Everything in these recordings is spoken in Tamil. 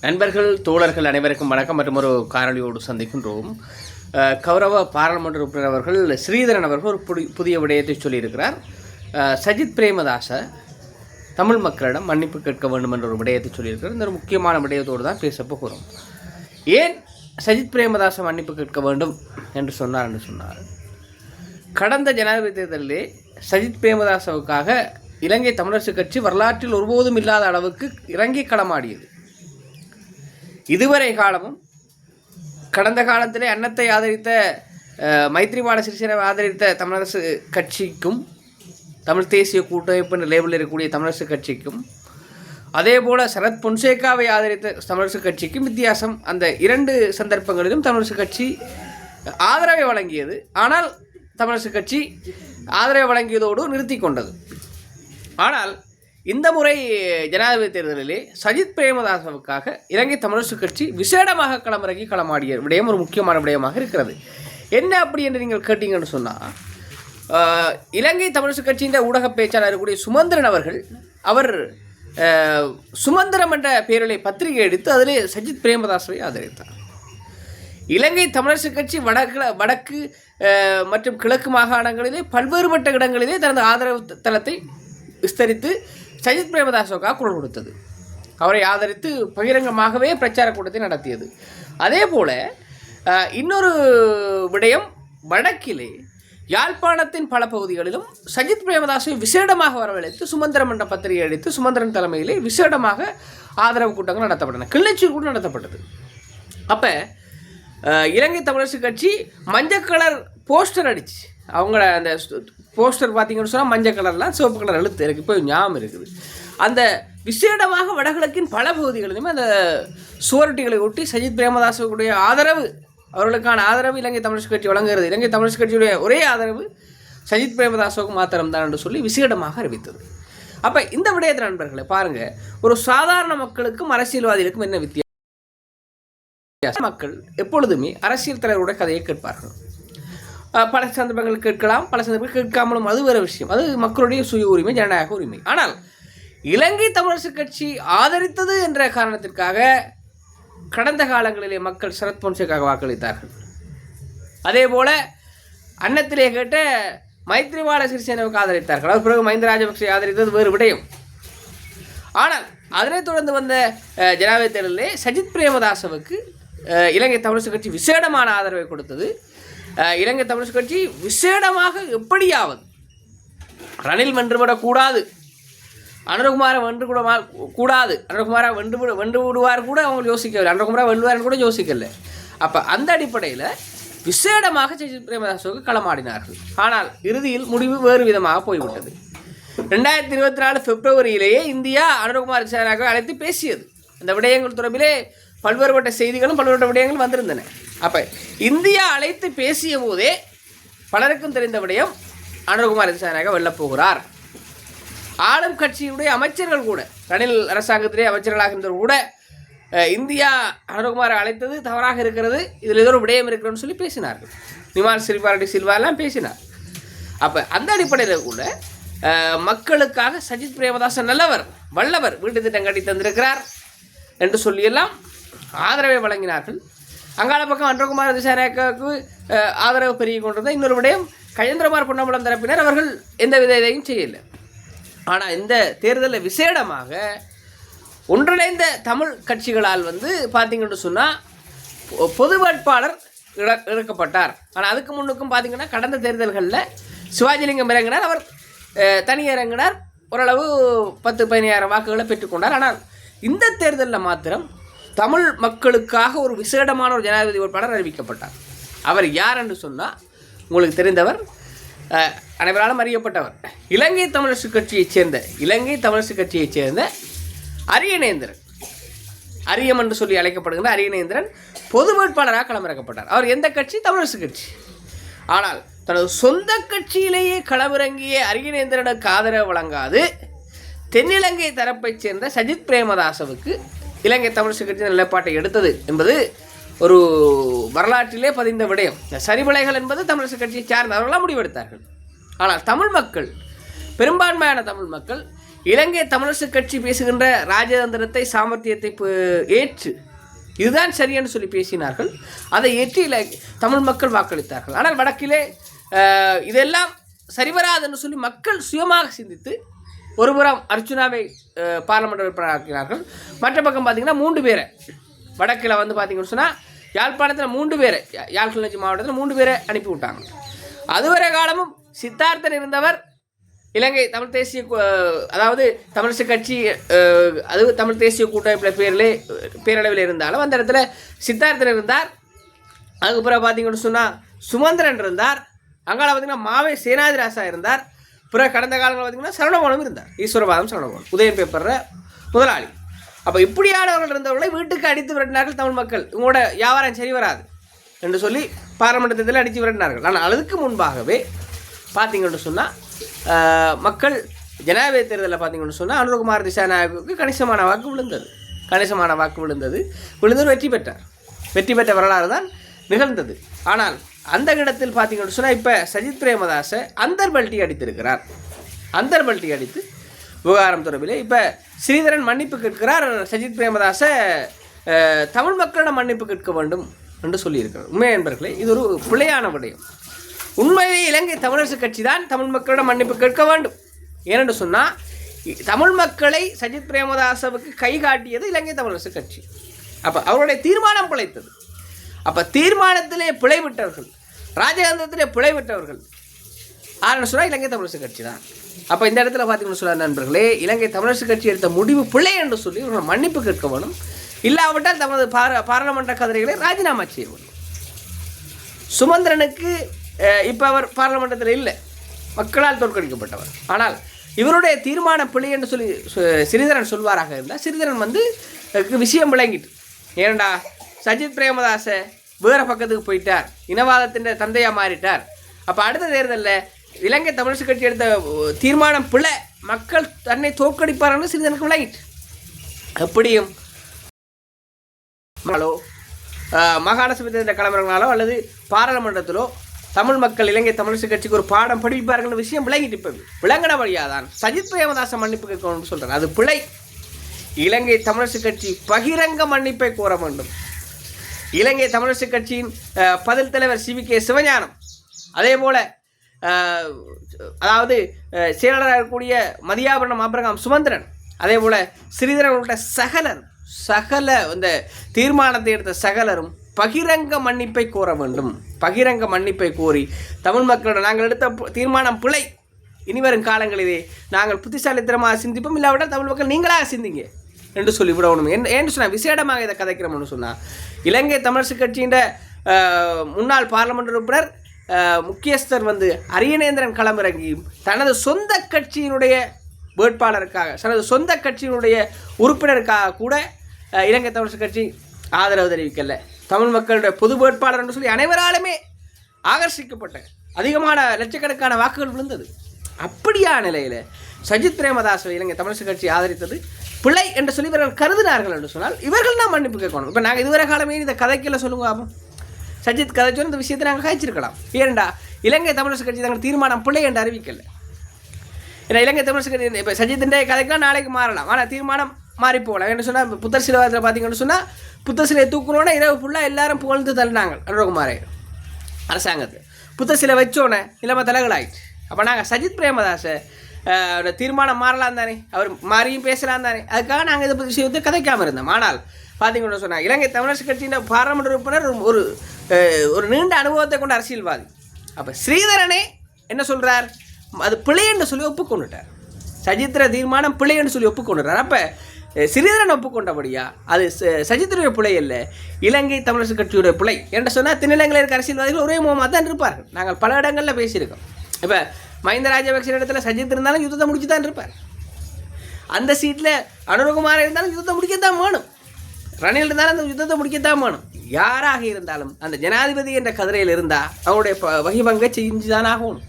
நண்பர்கள் தோழர்கள் அனைவருக்கும் வணக்கம். மற்றும் ஒரு காரணியோடு சந்திக்கின்றோம். கௌரவ பாராளுமன்ற உறுப்பினர் அவர்கள் ஸ்ரீதரன் அவர்கள் ஒரு புடி- புதிய விடயத்தை சொல்லியிருக்கிறார். சஜித் பிரேமதாச தமிழ் மக்களிடம் மன்னிப்பு கேட்க வேண்டும் என்ற ஒரு விடயத்தை சொல்லியிருக்கிறார். இந்த ஒரு முக்கியமான விடயத்தோடு தான் பேசப் போகிறோம். ஏன் சஜித் பிரேமதாச மன்னிப்பு கேட்க வேண்டும் என்று சொன்னார் என்று சொன்னார்? கடந்த ஜனாதிபதி தேர்தலிலே சஜித் பிரேமதாசவுக்காக இலங்கை தமிழரசு கட்சி வரலாற்றில் ஒருபோதும் இல்லாத அளவுக்கு இறங்கி களமாடியது. இதுவரை காலமும் கடந்த காலத்திலே அன்னத்தை ஆதரித்த மைத்ரிபால சிறிசேனவை ஆதரித்த தமிழரசு கட்சிக்கும் தமிழ் தேசிய கூட்டமைப்பு என்ற லேபிளில் இருக்கக்கூடிய தமிழரசு கட்சிக்கும் அதே போல் சரத் பொன்சேகாவை ஆதரித்த தமிழரசு கட்சிக்கும் வித்தியாசம். அந்த இரண்டு சந்தர்ப்பங்களிலும் தமிழரசு கட்சி ஆதரவை வழங்கியது. ஆனால் தமிழரசு கட்சி ஆதரவை வழங்கியதோடு நிறுத்தி கொண்டது. ஆனால் இந்த முறை ஜனாதிபதி தேர்தலிலே சஜித் பிரேமதாசவுக்காக இலங்கை தமிழரசு கட்சி விசேடமாக களமிறங்கி களமாடிய விடயம் ஒரு முக்கியமான விடயமாக இருக்கிறது. என்ன அப்படி என்று நீங்கள் கேட்டீங்கன்னு சொன்னால் இலங்கை தமிழரசு கட்சியின் ஊடக பேச்சாளர் கூடிய சுமந்திரன் அவர்கள் அவர் சுமந்திரம் என்ற பேரிலே பத்திரிகை எடுத்து அதிலே சஜித் பிரேமதாசவை ஆதரித்தார். இலங்கை தமிழரசு கட்சி வடக்கு வடக்கு மற்றும் கிழக்கு மாகாணங்களிலே பல்வேறுபட்ட இடங்களிலே தனது ஆதரவு த- தளத்தை விஸ்தரித்து சஜித் பிரேமதாசோக்கா குரல் கொடுத்தது. அவரை ஆதரித்து பகிரங்கமாகவே பிரச்சார கூட்டத்தை நடத்தியது. அதே போல் இன்னொரு விடயம் வடக்கிலே யாழ்ப்பாணத்தின் பல பகுதிகளிலும் சஜித் பிரேமதாசை விசேடமாக வரவழைத்து சுமந்திரம் என்ற பத்திரிகை அடித்து சுமந்திரன் தலைமையிலே விசேடமாக ஆதரவு கூட்டங்கள் நடத்தப்பட்டன. கிளிநொச்சி கூட நடத்தப்பட்டது. அப்போ இலங்கை தமிழரசு கட்சி மஞ்சள் கலர் போஸ்டர் அடிச்சு அவங்கள அந்த போஸ்டர் பார்த்தீங்கன்னு சொன்னால் மஞ்சள் கலர்லாம் சிவப்பு கலர் எழுத்து இருக்குது இப்போ ஞாபகம் இருக்குது. அந்த விசேடமாக வடகிழக்கின் பல பகுதிகளிலுமே அந்த சுவரொட்டிகளை ஒட்டி சஜித் பிரேமதாசவுடைய ஆதரவு அவர்களுக்கான ஆதரவு இலங்கை தமிழர் கட்சி வழங்குகிறது. இலங்கை தமிழர் கட்சியுடைய ஒரே ஆதரவு சஜித் பிரேமதாசோக்கு மாத்திரம் தான் என்று சொல்லி விசேடமாக அறிவித்தது. அப்போ இந்த விடயத்தில் நண்பர்களை பாருங்கள் ஒரு சாதாரண மக்களுக்கும் அரசியல்வாதிகளுக்கும் என்ன வித்தியாசம் வித்தியாசம். மக்கள் எப்பொழுதுமே அரசியல் தலைவருடைய கதையை கேட்பார்கள். பல சந்தர்ப்பங்கள் கேட்கலாம் பல சந்தர்ப்பங்கள் கேட்காமலும் அது வேறு விஷயம். அது மக்களுடைய சுய உரிமை ஜனநாயக உரிமை. ஆனால் இலங்கை தமிழரசு கட்சி ஆதரித்தது என்ற காரணத்திற்காக கடந்த காலங்களிலே மக்கள் சரத் பொன்சேக்காக வாக்களித்தார்கள். அதே போல அன்னத்திலே கேட்ட மைத்ரிபால சிறிசேனாவுக்கு ஆதரித்தார்கள். அது பிறகு மஹிந்த ராஜபக்சே ஆதரித்தது வேறு விடயம். ஆனால் அதனைத் தொடர்ந்து வந்த ஜனாதிபதி தேர்தலிலே சஜித் பிரேமதாசவுக்கு இலங்கை தமிழரசு கட்சி விசேடமான ஆதரவை கொடுத்தது. இலங்கை தமிழ் கட்சி விசேடமாக எப்படியாவது ரணில் வென்றுவிடக்கூடாது. அனுரகுமாரை வென்று கூட கூடாது. அனுரகுமாரை வென்று விட வென்று விடுவார் கூட அவங்க யோசிக்கவில்லை. அனுரகுமாரை வெல்லுவார்னு கூட யோசிக்கல. அப்போ அந்த அடிப்படையில் விசேடமாக சஜித் பிரேமதாசுக்கு களமாடினார்கள். ஆனால் இறுதியில் முடிவு வேறு விதமாக போய்விட்டது. ரெண்டாயிரத்தி இருபத்தி நாலு பிப்ரவரியிலேயே இந்தியா அனுரகுமார் சேனாக அழைத்து பேசியது. அந்த விடயங்கள் தொடர்பிலே பல்வேறுபட்ட செய்திகளும் பல்வேறுபட்ட விடயங்களும் வந்திருந்தன. அப்போ இந்தியா அழைத்து பேசிய போதே பலருக்கும் தெரிந்த விடயம் அனுகுமார் விசாரணையாக வெல்லப்போகிறார். ஆளும் கட்சியுடைய அமைச்சர்கள் கூட ரணில் அரசாங்கத்திலே அமைச்சர்களாக இருந்தவர் கூட இந்தியா அனுகுமாரை அழைத்தது தவறாக இருக்கிறது இதில் ஏதோ ஒரு விடயம் இருக்கிறோன்னு சொல்லி பேசினார்கள். நிமால் சில்வாரடி சில்வாலாம் பேசினார். அப்போ அந்த அடிப்படையில் கூட மக்களுக்காக சஜித் பிரேமதாசன் நல்லவர் வல்லவர் வீட்டு திட்டம் கட்டி தந்திருக்கிறார் என்று சொல்லியெல்லாம் ஆதரவை வழங்கினார்கள். அங்காள பக்கம் அன்றகுமார் திசாரேக்காவுக்கு ஆதரவு பெருகி கொண்டிருந்த இன்னொரு விடயம் கஜேந்திரகுமார் பொன்னம்பலம் தரப்பினர் அவர்கள் எந்த வித இதையும் செய்யலை. ஆனால் இந்த தேர்தலில் விசேடமாக ஒன்றிணைந்த தமிழ் கட்சிகளால் வந்து பார்த்தீங்கன்னு சொன்னால் பொது வேட்பாளர் இழ இழக்கப்பட்டார் ஆனால் அதுக்கு முன்னுக்கும் பார்த்தீங்கன்னா கடந்த தேர்தல்களில் சிவாஜிலிங்கம் இறங்கினார். அவர் அஹ், தனி இறங்கினார். ஓரளவு பத்து பதினாயிரம் வாக்குகளை பெற்றுக்கொண்டார் ஆனால் இந்த தேர்தலில் மாத்திரம் தமிழ் மக்களுக்காக ஒரு விசேடமான ஒரு ஜனாதிபதி வேட்பாளர் அறிவிக்கப்பட்டார். அவர் யார் என்று சொன்னால் உங்களுக்கு தெரிந்தவர் அனைவராலும் அறியப்பட்டவர். இலங்கை தமிழரசு கட்சியைச் சேர்ந்த இலங்கை தமிழரசு கட்சியைச் சேர்ந்த அரியநேந்திரன் அரியம் என்று சொல்லி அழைக்கப்படுகின்ற அரியநேந்திரன் பொது வேட்பாளராக களமிறக்கப்பட்டார். அவர் எந்த கட்சி? தமிழரசு கட்சி. ஆனால் தனது சொந்த கட்சியிலேயே களமிறங்கிய அரியநேந்திரனுக்கு ஆதரவு வழங்காது தென்னிலங்கை தரப்பைச் சேர்ந்த சஜித் பிரேமதாசவுக்கு இலங்கை தமிழ் கட்சியின் நிலைப்பாட்டை எடுத்தது என்பது ஒரு வரலாற்றிலே பதிந்த விடயம். இந்த சரிவிலைகள் என்பது தமிழரசு கட்சியை சார்ந்தவர்களாக முடிவெடுத்தார்கள். ஆனால் தமிழ் மக்கள் பெரும்பான்மையான தமிழ் மக்கள் இலங்கை தமிழரசு கட்சி பேசுகின்ற ராஜதந்திரத்தை சாமர்த்தியத்தை ஏற்று இதுதான் சரியென்று சொல்லி பேசினார்கள். அதை ஏற்று இல தமிழ் மக்கள் வாக்களித்தார்கள். ஆனால் வடக்கிலே இதெல்லாம் சரிவராதுன்னு சொல்லி மக்கள் சுயமாக சிந்தித்து ஒருபுறம் அர்ச்சுனாவை பார்லமெண்ட் பாராளுமன்ற மற்ற பக்கம் பார்த்தீங்கன்னா மூன்று பேரை. வடக்கில் வந்து பார்த்தீங்கன்னு சொன்னால் யாழ்ப்பாணத்தில் மூன்று பேரை. யா- யாழ் மாவட்டத்தில் மூன்று பேரை அனுப்பி விட்டாங்க. அதுவரை காலமும் சித்தார்த்தன் இருந்தவர் இலங்கை தமிழ் தேசிய அதாவது தமிழிசை கட்சி அது தமிழ் தேசிய கூட்டமைப்பில் பேரிலே பேரளவில் இருந்தாலும் அந்த இடத்துல சித்தார்த்தன் இருந்தார். அதுக்கப்புறம் பார்த்தீங்கன்னு சொன்னால் சுமந்திரன் இருந்தார். அங்கால பார்த்தீங்கன்னா மாவே சேனாதிராசா இருந்தார். பிறகு கடந்த காலங்களில் பார்த்தீங்கன்னா சரவணபவனம் இருந்தார். ஈஸ்வரபாதம் சரவணபவனம் உதயம் பேப்பர்ற முதலாளி. அப்போ இப்படியானவர்கள் இருந்தவர்களை வீட்டுக்கு அடித்து விரட்டினார்கள் தமிழ் மக்கள். உங்களோட வியாபாரம் சரி வராது என்று சொல்லி பாராளுமன்றத்தில் அடித்து விரட்டினார்கள். ஆனால் அதுக்கு முன்பாகவே பார்த்தீங்கன்னு சொன்னால் மக்கள் ஜனாதிபதி தேர்தலில் பார்த்தீங்கன்னு சொன்னால் அனுரகுமார் திசாநாயகுக்கு கணிசமான வாக்கு விழுந்தது. கணிசமான வாக்கு விழுந்தது. விழுந்தவர் வெற்றி பெற்றார். வெற்றி பெற்ற வரலாறு தான் நிகழ்ந்தது. ஆனால் அந்த இடத்தில் பார்த்தீங்கன்னு சொன்னால் இப்போ சஜித் பிரேமதாசை அந்தர் பல்ட்டி அடித்திருக்கிறார். அந்தர் பல்ட்டி அடித்து விவகாரம் தொடர்பில் இப்போ ஸ்ரீதரன் மன்னிப்பு கேட்கிறார். சஜித் பிரேமதாசை தமிழ் மக்களிடம் மன்னிப்பு கேட்க வேண்டும் என்று சொல்லியிருக்கிறார். உண்மை என்பர்களே இது ஒரு பிழையான விடயம். உண்மையிலே இலங்கை தமிழரசு கட்சி தான் தமிழ் மக்களிடம் மன்னிப்பு கேட்க வேண்டும். ஏனென்று சொன்னால் தமிழ் மக்களை சஜித் பிரேமதாசவுக்கு கை காட்டியது இலங்கை தமிழரசு கட்சி. அப்போ அவருடைய தீர்மானம் பிழைத்தது. அப்போ தீர்மானத்திலே பிழைவிட்டவர்கள் ராஜதந்திரத்திலே பிழைவிட்டவர்கள் ஆரம்ப சொன்னால் இலங்கை தமிழரசு கட்சி தான். அப்போ இந்த இடத்துல பார்த்தீங்கன்னு சொல்ல நண்பர்களே இலங்கை தமிழரசு கட்சி எடுத்த முடிவு பிழை என்று சொல்லி இவர்கள் மன்னிப்பு கேட்க வேணும். இல்லாவிட்டால் தமது பார பாராளுமன்ற கதிரைகளை ராஜினாமா செய்ய வேண்டும். சுமந்திரனுக்கு இப்போ அவர் பாராளுமன்றத்தில் இல்லை. மக்களால் தோற்கடிக்கப்பட்டவர். ஆனால் இவருடைய தீர்மான பிழை என்று சொல்லி சு- சிறிதரன் சொல்வாராக இருந்தால் சிறிதரன் வந்து விஷயம் விளங்கிட்டு ஏன்டா சஜித் பிரேமதாச வேறு பக்கத்துக்கு போயிட்டார். இனவாதத்தின் தந்தையாக மாறிட்டார். அப்போ அடுத்த தேர்தலில் இலங்கை தமிழரசு கட்சி எடுத்த தீர்மானம் பிழை. மக்கள் தன்னை தோற்கடிப்பார்கள் சிறிதனுக்கு விளங்கிட்டு. எப்படியும் மாகாண சபை கலவரங்களாலோ அல்லது பாராளுமன்றத்திலோ தமிழ் மக்கள் இலங்கை தமிழரசு கட்சிக்கு ஒரு பாடம் படிப்பார்கள் விஷயம் விளங்கிட்டு இப்போ விளங்கின வழியாதான் சஜித் பிரேமதாச மன்னிப்பு கேட்கணும்னு சொல்கிறேன் அது பிழை. இலங்கை தமிழரசு கட்சி பகிரங்க மன்னிப்பை கோர வேண்டும். இலங்கை தமிழரசு கட்சியின் பதில் தலைவர் சி வி கே சிவஞானம். அதே போல் அதாவது செயலாளராக இருக்கக்கூடிய மதியாபரணம் அபிரகாம் சுமந்திரன் அதே போல் ஸ்ரீதரன் உள்ளிட்ட சகலர் சகல இந்த தீர்மானத்தை எடுத்த சகலரும் பகிரங்க மன்னிப்பை கோர வேண்டும். பகிரங்க மன்னிப்பை கோரி தமிழ் மக்களோட நாங்கள் எடுத்த பு- தீர்மானம் பிழை. இனிவரும் காலங்களிலே நாங்கள் புத்திசாலித்தனமாக சிந்திப்போம். இல்லாவிட்டால் தமிழ் மக்கள் நீங்களாக சிந்திங்க. என்று சொல்லி விடணும் என்ன ஏன்னு சொன்னால் விசேடமாக இதை கதைக்கிறோம்னு சொன்னால் இலங்கை தமிழரசு கட்சியின் முன்னாள் பாராளுமன்ற உறுப்பினர் முக்கியஸ்தர் வந்து அரியநேந்திரன் களமிறங்கி தனது சொந்த கட்சியினுடைய வேட்பாளருக்காக தனது சொந்த கட்சியினுடைய உறுப்பினருக்காக கூட இலங்கை தமிழரசு கட்சி ஆதரவு தெரிவிக்கல. தமிழ் மக்களுடைய பொது வேட்பாளர் என்று சொல்லி அனைவராலுமே ஆகர்ஷிக்கப்பட்ட அதிகமான லட்சக்கணக்கான வாக்குகள் விழுந்தது. அப்படியா நிலையில் சஜித் பிரேமதாஸ் இலங்கை தமிழரசு கட்சி ஆதரித்தது பிள்ளை என்று சொல்லி இவர்கள் கருதினார்கள் என்று சொன்னால் இவர்கள் தான் மன்னிப்பு கேட்கணும். இப்போ நாங்கள் இதுவரை காலமே இந்த கதைக்கில் சொல்லுங்க ஆகும் சஜித் கதைச்சோன்னு இந்த விஷயத்தை நாங்கள் கழிச்சிருக்கலாம். ஏன்டா இலங்கை தமிழரசு கட்சி தங்கள் தீர்மானம் பிள்ளை என்று அறிவிக்கல. ஏன்னா இலங்கை தமிழரசு கட்சி இப்போ சஜித்தின் கதைக்கெல்லாம் நாளைக்கு மாறலாம். ஆனால் தீர்மானம் மாறி போகலாம் என்ன சொன்னால் புத்தர் சிலவாதத்தில் பார்த்தீங்கன்னு சொன்னால் புத்தர் சிலையை தூக்கணுன்னா இரவு ஃபுல்லாக எல்லாரும் புகழ்ந்து தள்ளினாங்க அனுரகுமாரே. அரசாங்கத்தை. புத்தர் சிலை வச்சோன்னே இல்லாமல் தலைகளாயிடுச்சு. அப்போ நாங்கள் சஜித் பிரேமதாசை தீர்மானம் மாறலாம் தானே? அவர் மாறியும் பேசலாம் தானே? அதுக்காக நாங்கள் இதை பற்றி விஷயத்தை கதைக்காமல் இருந்தோம். ஆனால் பார்த்தீங்கன்னு சொன்னால் இலங்கை தமிழரசு கட்சியின் பாராளுமன்ற உறுப்பினர் ஒரு- ஒரு ஒரு நீண்ட அனுபவத்தை கொண்ட அரசியல்வாதி. அப்போ ஸ்ரீதரனே என்ன சொல்கிறார் அது பிழை சொல்லி ஒப்புக்கொண்டுட்டார். சஜித்திர தீர்மானம் பிழைன்னு சொல்லி ஒப்புக்கொண்டுறார் அப்போ சிறிதரன் ஒப்புக்கொண்டபடியா அது ச- சஜித்தினுடைய பிழை இல்லை இலங்கை தமிழரசு கட்சியுடைய பிழை. என்று சொன்னால் தென்னிலங்கையில் இருக்க அரசியல்வாதிகள் ஒரே முகமாக தான் இருப்பார்கள். நாங்கள் பல இடங்களில் பேசியிருக்கோம். இப்போ மஹிந்த ராஜபக்ச இடத்துல சஜித் இருந்தாலும் யுத்தத்தை முடிச்சு தான் இருப்பார். அந்த சீட்டில் அனுரகுமார் இருந்தாலும் யுத்தத்தை முடிக்கத்தான் வேணும். ரணில் இருந்தாலும் அந்த யுத்தத்தை முடிக்கத்தான் வேணும். யாராக இருந்தாலும் அந்த ஜனாதிபதி என்ற கதிரையில் இருந்தால் அவருடைய ப- வகிபங்கை செஞ்சு தான் ஆகணும்.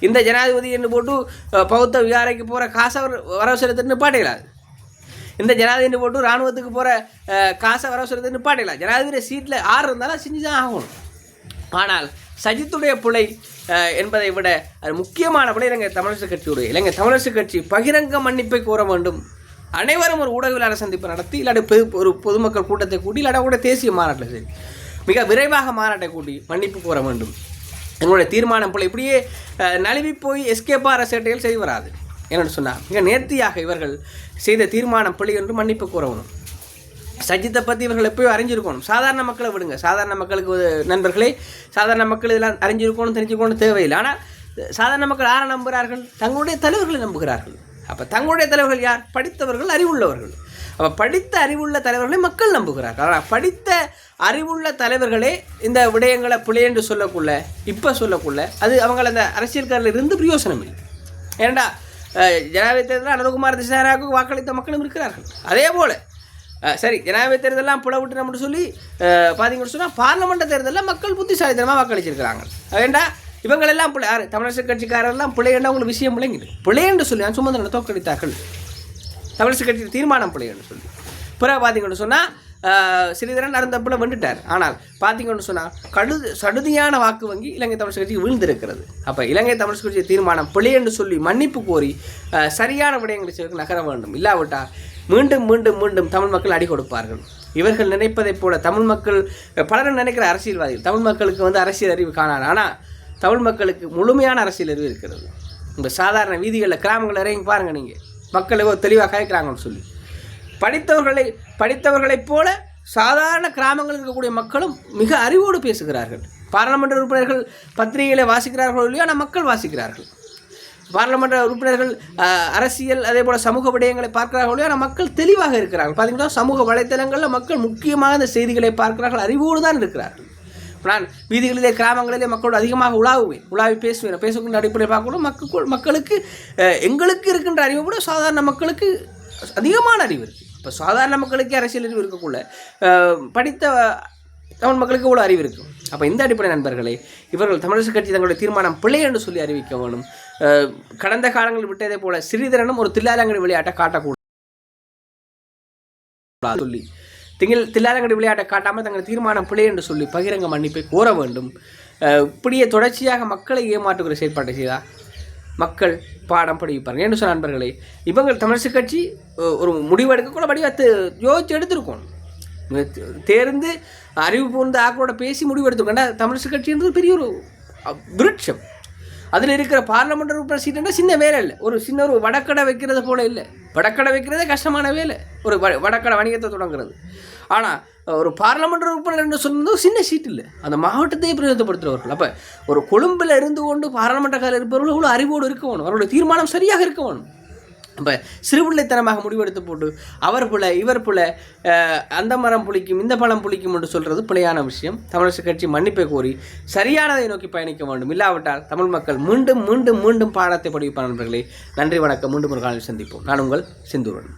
இந்த ஜனாதிபதி என்று போட்டு பௌத்த விகாரைக்கு போகிற காசை அவர் வரவு செலுத்த நிப்பாட்டிடலாது இந்த ஜனாதிபதி போட்டு இராணுவத்துக்கு போகிற காசை வரவு செலுத்த நிப்பாட்டிடலாம் ஜனாதிபதி சீட்டில் ஆறு இருந்தாலும் செஞ்சு தான் ஆகணும். ஆனால் சஜித்துடைய பிள்ளை என்பதை விட அது முக்கியமான விட இலங்கை தமிழரசு கட்சியுடைய. இலங்கை தமிழரசு கட்சி பகிரங்க மன்னிப்பை கோர வேண்டும். அனைவரும் ஒரு ஊடகவியலாளர் சந்திப்பு நடத்தி இல்லாட்டி ஒரு பொதுமக்கள் கூட்டத்தை கூட்டி இல்லாட்டா கூட தேசிய மாநாட்டில் சரி மிக விரைவாக மாநாட்டை கூட்டி மன்னிப்பு கோர வேண்டும். எங்களுடைய தீர்மானம் போல் இப்படியே நழுவி போய் எஸ்கேபார சேட்டைகள் செய்து வராது என்னென்னு சொன்னால் மிக நேர்த்தியாக இவர்கள் செய்த தீர்மானம் பிள்ளை என்று மன்னிப்பு கூறணும் சஜித்தை பற்றி இவர்கள் எப்பயும் அறிஞ்சிருக்கணும். சாதாரண மக்களை விடுங்க. சாதாரண மக்களுக்கு நண்பர்களே சாதாரண மக்கள் இதெல்லாம் அறிஞ்சிருக்கணும் தெரிஞ்சுக்கணும் தேவையில்லை. ஆனால் சாதாரண மக்கள் யாரை நம்புகிறார்கள்? தங்களுடைய தலைவர்களை நம்புகிறார்கள். அப்போ தங்களுடைய தலைவர்கள் யார்? படித்தவர்கள் அறிவுள்ளவர்கள். அப்போ படித்த அறிவுள்ள தலைவர்களை மக்கள் நம்புகிறார்கள். ஆனால் படித்த அறிவுள்ள தலைவர்களே இந்த விடயங்களை பிழை சொல்லக்குள்ள இப்போ சொல்லக்குள்ள அது அவங்கள அந்த அரசியல்காரில் இருந்து பிரயோசனம் இல்லை. ஏன்டா ஜனாதிபதி தேர்தலில் அனந்தகுமார் திசாராவுக்கு வாக்களித்த மக்களும் இருக்கிறார்கள். அதே போல் சரி ஜனாதிபதி தேர்தலாம் புலவிட்டு நம்மட்டு சொல்லி பார்த்தீங்கன்னு சொன்னால் பார்லமெண்ட் தேர்தலில் மக்கள் புத்திசாலித்தனமாக வாக்களிச்சிருக்கிறாங்க. ஏண்டா? இவங்களெல்லாம் பிள்ளை யார்? தமிழரசு கட்சிக்காரெல்லாம் பிள்ளைன்னா உங்களுக்கு விஷயம் பிள்ளைங்க பிள்ளையன்று சொல்லி நான் சுமந்திரனை தோற்கடித்தார்கள். தமிழரசு கட்சி தீர்மானம் பிள்ளைன்னு சொல்லி. பிறகு பார்த்தீங்கன்னு சொன்னால் சிறிதரன் அருந்தப்பில் வந்துட்டார் ஆனால் பார்த்தீங்கன்னு சொன்னால் கடுது சடுதியான வாக்கு வங்கி இலங்கை தமிழ் கட்சி வீழ்ந்திருக்கிறது. அப்போ இலங்கை தமிழ் கட்சி தீர்மானம் பிழை என்று சொல்லி மன்னிப்பு கோரி சரியான விடயங்களை செய்வதற்கு நகர வேண்டும். இல்லாவிட்டால் மீண்டும் மீண்டும் மீண்டும் தமிழ் மக்கள் அடி கொடுப்பார்கள். இவர்கள் நினைப்பதைப் போல தமிழ் மக்கள் பலரும் நினைக்கிற அரசியல்வாதிகள். தமிழ் மக்களுக்கு வந்து அரசியல் அறிவு காணாது. ஆனால் தமிழ் மக்களுக்கு முழுமையான அரசியல் அறிவு இருக்கிறது. இந்த சாதாரண வீதிகளில் கிராமங்கள் இறங்கி பாருங்கள் நீங்கள் மக்கள் தெளிவாக கேட்குறாங்கன்னு சொல்லி. படித்தவர்களை படித்தவர்களைப் போல சாதாரண கிராமங்களில் இருக்கக்கூடிய மக்களும் மிக அறிவோடு பேசுகிறார்கள். பாராளுமன்ற உறுப்பினர்கள் பத்திரிகைகளை வாசிக்கிறார்களோ இல்லையோ ஆனால் மக்கள் வாசிக்கிறார்கள். பாராளுமன்ற உறுப்பினர்கள் அரசியல் அதே போல் சமூக விடயங்களை பார்க்கிறார்களோ இல்லையோ ஆனால் மக்கள் தெளிவாக இருக்கிறார்கள். பார்த்தீங்கன்னா சமூக வலைத்தளங்களில் மக்கள் முக்கியமாக இந்த செய்திகளை பார்க்கிறார்கள் அறிவோடு தான் இருக்கிறார்கள். நான் வீதிகளிலே கிராமங்களிலே மக்களோடு அதிகமாக உலாவுவேன். உலாவி பேசுவேன். பேசக்கூடிய அடிப்படையில் பார்க்கணும் மக்கள் மக்களுக்கு எங்களுக்கு இருக்கின்ற அறிவை விட சாதாரண மக்களுக்கு அதிகமான அறிவு இருக்குது இப்போ சாதாரண மக்களுக்கே அரசியல் அறிவு இருக்கக்குள்ள படித்த தமிழ் மக்களுக்கு இவ்வளோ அறிவு இருக்கும் அப்போ இந்த அடிப்படை நண்பர்களே இவர்கள் தமிழரசு கட்சி தங்களுடைய தீர்மானம் பிழை என்று சொல்லி அறிவிக்க வேணும். அஹ், கடந்த காலங்களில் விட்டதை போல சிறிதரனும் ஒரு தில்லாலங்கடி விளையாட்டை காட்டக்கூடாது சொல்லி திங்கள் தில்லாலங்கடி விளையாட்டை காட்டாமல் தங்கள் தீர்மானம் பிழை என்று சொல்லி பகிரங்க மன்னிப்பை கோர வேண்டும். இப்படியே தொடர்ச்சியாக மக்களை ஏமாற்றுகிற செயற்பாட்டை செய்தா மக்கள் பாடம் படிப்பாங்க என்று சொன்ன நண்பர்களே? இவங்க தமிழரசு கட்சி ஒரு முடிவு எடுக்கக்கூட வடிவத்தை யோசிச்சு எடுத்திருக்கணும் தேர்ந்து அறிவு பூர்ந்த ஆக்களோட பேசி முடிவு எடுத்துக்கோண்டா தமிழரசு கட்சின்றது பெரிய ஒரு விருட்சம். அதில் இருக்கிற பார்லமெண்ட் உறுப்பினர் சீட்டுன்னா சின்ன வேலை இல்லை. ஒரு சின்ன ஒரு வடக்கடை வைக்கிறது போல இல்லை. வடக்கடை வைக்கிறதே கஷ்டமான வேலை. ஒரு வ வடக்கடை வணிகத்தை தொடங்குறது. ஆனால் ஒரு பார்லமெண்ட் உறுப்பினர் என்று சொன்னது சின்ன சீட் இல்லை. அந்த மாவட்டத்தையே பிரயோஜனப்படுத்துகிறவர்கள் அப்போ ஒரு கொழும்பில் இருந்து கொண்டு பாராளுமன்றக்காரர் இருப்பவர்கள் இவ்வளோ அறிவோடு இருக்க வேணும். அவருடைய தீர்மானம் சரியாக இருக்க வேணும். இப்போ சிறுபிள்ளைத்தனமாக முடிவெடுத்து போட்டு அவர் புல இவர் புல அந்த மரம் புளிக்கும் இந்த பழம் புளிக்கும் என்று சொல்கிறது பிழையான விஷயம். தமிழரசு கட்சி மன்னிப்பை கோரி சரியானதை நோக்கி பயணிக்க வேண்டும். இல்லாவிட்டால் தமிழ் மக்கள் மீண்டும் மீண்டும் மீண்டும் பாடத்தை படிப்பார் நண்பர்களே. நன்றி வணக்கம். மீண்டும் ஒரு காலையில் சந்திப்போம். நான் உங்கள் சிந்தூரன்